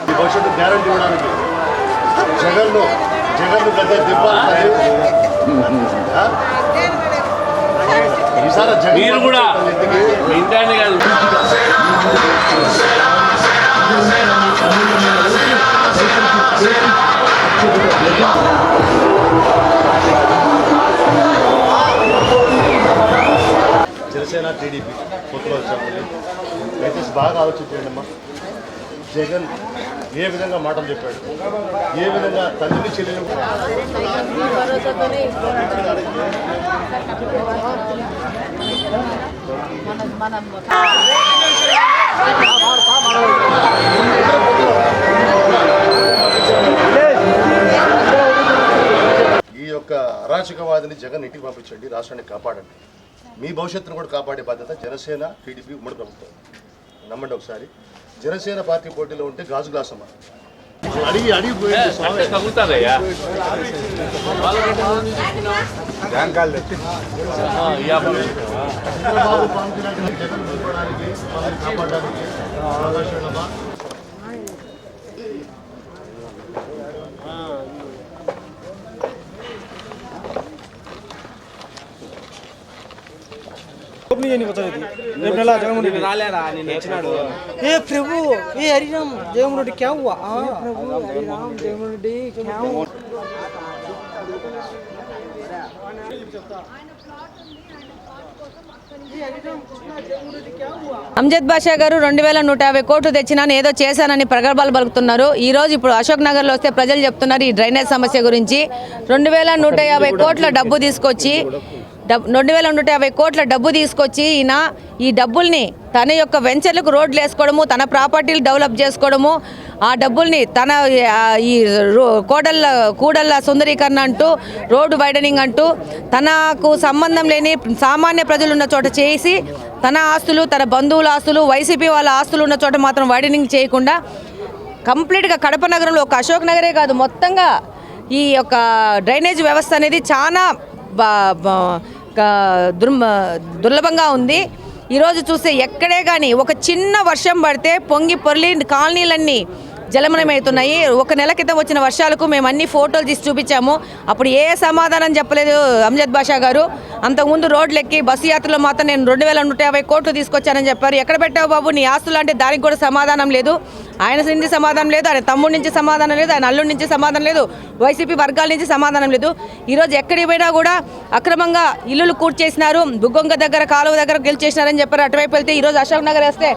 ఈ భవిష్యత్తు గ్యారంటీ ఇవ్వడానికి జగన్ను జగన్ను దింపాలి ఆ? ఈసారి జగన్ మీరు కూడా ఇంటాన్ని కాదు జనసేన టీడీపీ. కొత్తలో వచ్చామండి దయచేసి బాగా ఆలోచించండి అమ్మా జగన్ ఏ విధంగా మాటలు చెప్పాడు? ఏ విధంగా తల్లిని చెల్లెలు? ఈ యొక్క అరాచకవాదిని జగన్ ఇంటికి పంపించండి రాష్ట్రాన్ని కాపాడండి. మీ భవిష్యత్తును కూడా కాపాడే బాధ్యత జనసేన టీడీపీ ఉమ్మడి ప్రభుత్వం. నమ్మండి ఒకసారి. జనసేన పార్టీ పోటీలో ఉంటే గాజు గ్లాస్ అమ్మ. అడిగి అడిగి చంద్రబాబు పవన్ కళ్యాణ్ జగన్ కాపాడడానికి అవకాశం అమ్మా ఓపెన్ చేయని వచ్చేది రేపు నెల జగన్మోహన్ రెడ్డి. రాలేరా? నేను వచ్చినాడు ఏ ప్రభు ఏ హరిరామ్ జగన్మోహన్ రెడ్డి ప్రభు హరిరామ్ జగన్మోహన్ రెడ్డి క్యా హుआ అమ్జద్ బాషా గారు రెండు వేల నూట యాభై కోట్లు తెచ్చినాను ఏదో చేశానని ప్రగల్భాలు పలుకుతున్నారు. ఈ రోజు ఇప్పుడు అశోక్ నగర్లో వస్తే ప్రజలు చెప్తున్నారు ఈ డ్రైనేజ్ సమస్య గురించి. రెండు వేల నూట యాభై కోట్ల డబ్బు తీసుకొచ్చి డబ్ రెండు వేల నూట యాభై కోట్ల డబ్బు తీసుకొచ్చి ఈయన ఈ డబ్బుల్ని తన యొక్క వెంచర్లకు రోడ్లు వేసుకోవడము తన ప్రాపర్టీలు డెవలప్ చేసుకోవడము ఆ డబ్బుల్ని తన ఈ రో- కోడళ్ళ కూడళ్ళ సుందరీకరణ అంటూ రోడ్డు వైడనింగ్ అంటూ తనకు సంబంధం లేని సామాన్య ప్రజలు ఉన్న చోట చేసి తన ఆస్తులు తన బంధువుల ఆస్తులు వైసీపీ వాళ్ళ ఆస్తులు ఉన్న చోట మాత్రం వైడనింగ్ చేయకుండా కంప్లీట్గా కడప నగరంలో ఒక అశోక్ నగరే కాదు మొత్తంగా ఈ యొక్క డ్రైనేజ్ వ్యవస్థ అనేది చాలా బా- దుర్మ దుర్లభంగా ఉంది. ఈరోజు చూస్తే ఎక్కడే కానీ ఒక చిన్న వర్షం పడితే పొంగి పొర్లి కాలనీలన్నీ జలమయమవుతున్నాయి. ఒక నెల క్రితం వచ్చిన వర్షాలకు మేము అన్ని ఫోటోలు తీసి చూపించాము. అప్పుడు ఏ సమాధానం చెప్పలేదు అమ్జద్ బాషా గారు. అంతకుముందు రోడ్లు ఎక్కి బస్సు యాత్రలో మాత్రం నేను రెండు వేల నూట యాభై కోట్లు తీసుకొచ్చానని చెప్పారు. ఎక్కడ పెట్టావు బాబు? నీ ఆస్తులు అంటే దానికి కూడా సమాధానం లేదు. ఆయన నుంచి సమాధానం లేదు. ఆయన తమ్ముడి నుంచి సమాధానం లేదు. ఆయన అల్లుడి నుంచి సమాధానం లేదు. వైసీపీ వర్గాల నుంచి సమాధానం లేదు. ఈరోజు ఎక్కడికి పోయినా కూడా అక్రమంగా ఇల్లులు కూర్చేసినారు. బుగ్గొంగ దగ్గర కాలువ దగ్గర గెలిచేసినారని చెప్పారు. అటువైపు వెళ్తే ఈరోజు అశోక్ నగర్ వేస్తే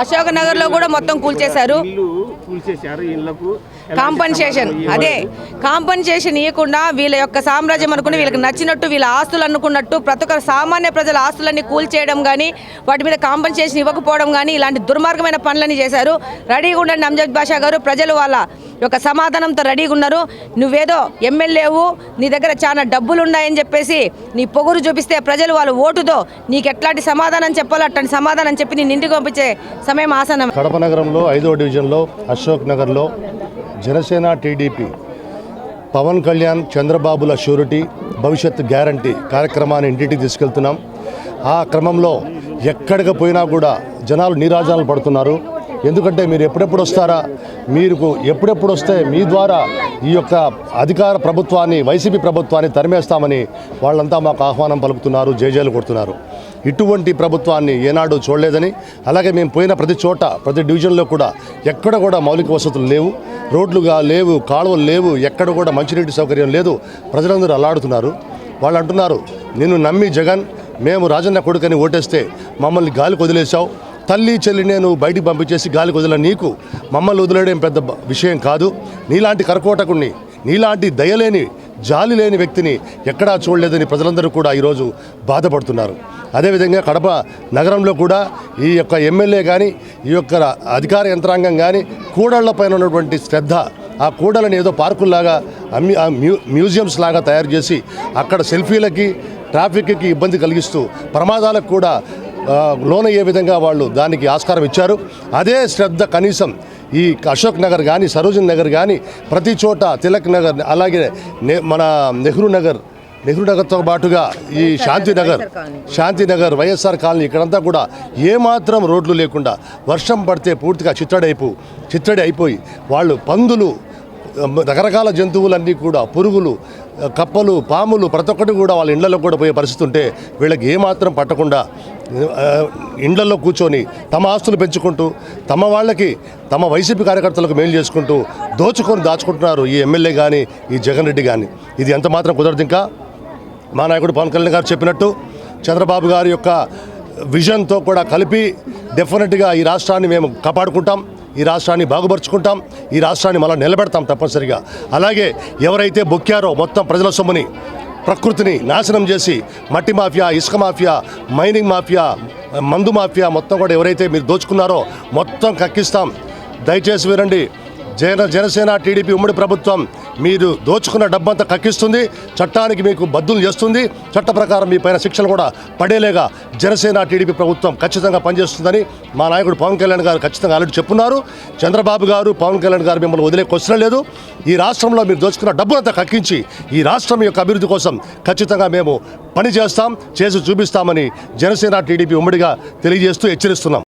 అశోక్ నగర్లో కూడా మొత్తం కూల్చేశారు. కాంపన్సేషన్. అదే కాంపన్సేషన్ ఇవ్వకుండా వీళ్ళ యొక్క సామ్రాజ్యం అనుకుని వీళ్ళకి నచ్చినట్టు వీళ్ళ ఆస్తులు అనుకున్నట్టు ప్రతి ఒక్క సామాన్య ప్రజల ఆస్తులన్నీ కూల్చేయడం కానీ వాటి మీద కాంపన్సేషన్ ఇవ్వకపోవడం కానీ ఇలాంటి దుర్మార్గమైన పనులని చేశారు. రెడీగా ఉండండి అంజద్ బాషా గారు ప్రజలు వాళ్ళ యొక్క సమాధానంతో రెడీగా ఉన్నారు. నువ్వేదో ఎమ్మెల్యేవు నీ దగ్గర చాలా డబ్బులు ఉన్నాయని చెప్పేసి నీ పొగురు చూపిస్తే ప్రజలు వాళ్ళు ఓటుతో నీకు ఎట్లాంటి సమాధానం చెప్పాలో అట్లాంటి సమాధానం చెప్పి నేను ఇంటికి పంపించే సమయం ఆసనం. కడప నగరంలో ఐదో డివిజన్లో అశోక్ నగర్లో జనసేన టీడీపీ పవన్ కళ్యాణ్ చంద్రబాబుల షూరిటీ భవిష్యత్ గ్యారంటీ కార్యక్రమాన్ని ఇంటింటికి తీసుకెళ్తున్నాం. ఆ క్రమంలో ఎక్కడికి పోయినా కూడా జనాలు నీరాజనాలు పడుతున్నారు. ఎందుకంటే మీరు ఎప్పుడెప్పుడు వస్తారా? మీకు ఎప్పుడెప్పుడు వస్తే మీ ద్వారా ఈ యొక్క అధికార ప్రభుత్వాన్ని వైసీపీ ప్రభుత్వాన్ని తరిమేస్తామని వాళ్ళంతా మాకు ఆహ్వానం పలుకుతున్నారు జేజేలు కొడుతున్నారు. ఇటువంటి ప్రభుత్వాన్ని ఏనాడు చూడలేదని అలాగే మేము పోయిన ప్రతి చోట ప్రతి డివిజన్లో కూడా ఎక్కడ కూడా మౌలిక వసతులు లేవు. రోడ్లుగా లేవు కాలువలు లేవు ఎక్కడ కూడా మంచినీటి సౌకర్యం లేదు. ప్రజలందరూ అలాడుతున్నారు వాళ్ళు అంటున్నారు నిన్ను నమ్మి జగన్ మేము రాజన్న కొడుకని ఓటేస్తే మమ్మల్ని గాలికి వదిలేశావు. తల్లి చెల్లి నేను బయటికి పంపించేసి గాలికి వదిల నీకు. మమ్మల్ని వదిలేయడం పెద్ద విషయం కాదు. నీలాంటి కరకోటకుణ్ణి నీలాంటి దయలేని జాలి లేని వ్యక్తిని ఎక్కడా చూడలేదని ప్రజలందరూ కూడా ఈరోజు బాధపడుతున్నారు. అదేవిధంగా కడప నగరంలో కూడా ఈ యొక్క ఎమ్మెల్యే కానీ ఈ యొక్క అధికార యంత్రాంగం కానీ కూడళ్ళపైన ఉన్నటువంటి శ్రద్ధ ఆ కూడలను ఏదో పార్కుల్లాగా అమ్మి మ్యూజియంస్ లాగా తయారు చేసి అక్కడ సెల్ఫీలకి ట్రాఫిక్కి ఇబ్బంది కలిగిస్తూ ప్రమాదాలకు కూడా లోనయ్యే విధంగా వాళ్ళు దానికి ఆస్కారం ఇచ్చారు. అదే శ్రద్ధ కనీసం ఈ అశోక్ నగర్ కానీ సరోజిన్ నగర్ కానీ ప్రతి చోట తిలక్ నగర్ అలాగే నే- మన నెహ్రూ నగర్ నెహ్రూ నగర్తో పాటుగా ఈ శాంతినగర్ శాంతినగర్ వైఎస్ఆర్ కాలనీ ఇక్కడంతా కూడా ఏమాత్రం రోడ్లు లేకుండా వర్షం పడితే పూర్తిగా చిత్తడైపు చిత్తడి అయిపోయి వాళ్ళు పందులు రకరకాల జంతువులన్నీ కూడా పురుగులు కప్పలు పాములు ప్రతి ఒక్కటి కూడా వాళ్ళ ఇళ్ళలో కూడా పోయే పరిస్థితి ఉంటే వీళ్ళకి ఏమాత్రం పట్టకుండా ఇండ్లలో కూర్చొని తమ ఆస్తులు పెంచుకుంటూ తమ వాళ్ళకి తమ వైసీపీ కార్యకర్తలకు మేలు చేసుకుంటూ దోచుకొని దాచుకుంటున్నారు ఈ ఎమ్మెల్యే కానీ ఈ జగన్ రెడ్డి కానీ ఇది ఎంత మాత్రం కుదరదు ఇంకా? మా నాయకుడు పవన్ కళ్యాణ్ గారు చెప్పినట్టు చంద్రబాబు గారి యొక్క విజన్తో కూడా కలిపి డెఫినెట్గా ఈ రాష్ట్రాన్ని మేము కాపాడుకుంటాం. ఈ రాష్ట్రాన్ని బాగుపరుచుకుంటాం ఈ రాష్ట్రాన్ని మళ్ళీ నిలబెడతాం తప్పనిసరిగా. అలాగే ఎవరైతే బొక్కారో మొత్తం ప్రజల సొమ్ముని ప్రకృతిని నాశనం చేసి మట్టి మాఫియా ఇసుక మాఫియా మైనింగ్ మాఫియా మందు మాఫియా మొత్తం కూడా ఎవరైతే మీరు దోచుకున్నారో మొత్తం కక్కిస్తాం. దయచేసి వినండి జన జనసేన టీడీపీ ఉమ్మడి ప్రభుత్వం మీరు దోచుకున్న డబ్బంతా కక్కిస్తుంది చట్టానికి మీకు బద్దులు చేస్తుంది చట్ట ప్రకారం మీ పైన శిక్షలు కూడా పడేలేగా జనసేన టీడీపీ ప్రభుత్వం ఖచ్చితంగా పనిచేస్తుందని మా నాయకుడు పవన్ కళ్యాణ్ గారు ఖచ్చితంగా ఆల్రెడీ చెప్పున్నారు. చంద్రబాబు గారు పవన్ కళ్యాణ్ గారు మిమ్మల్ని వదిలే క్వశ్చన్ లేదు. ఈ రాష్ట్రంలో మీరు దోచుకున్న డబ్బులంతా కక్కించి ఈ రాష్ట్రం యొక్క అభివృద్ధి కోసం ఖచ్చితంగా మేము పని చేస్తాం చేసి చూపిస్తామని జనసేన టీడీపీ ఉమ్మడిగా తెలియజేస్తూ హెచ్చరిస్తున్నాం.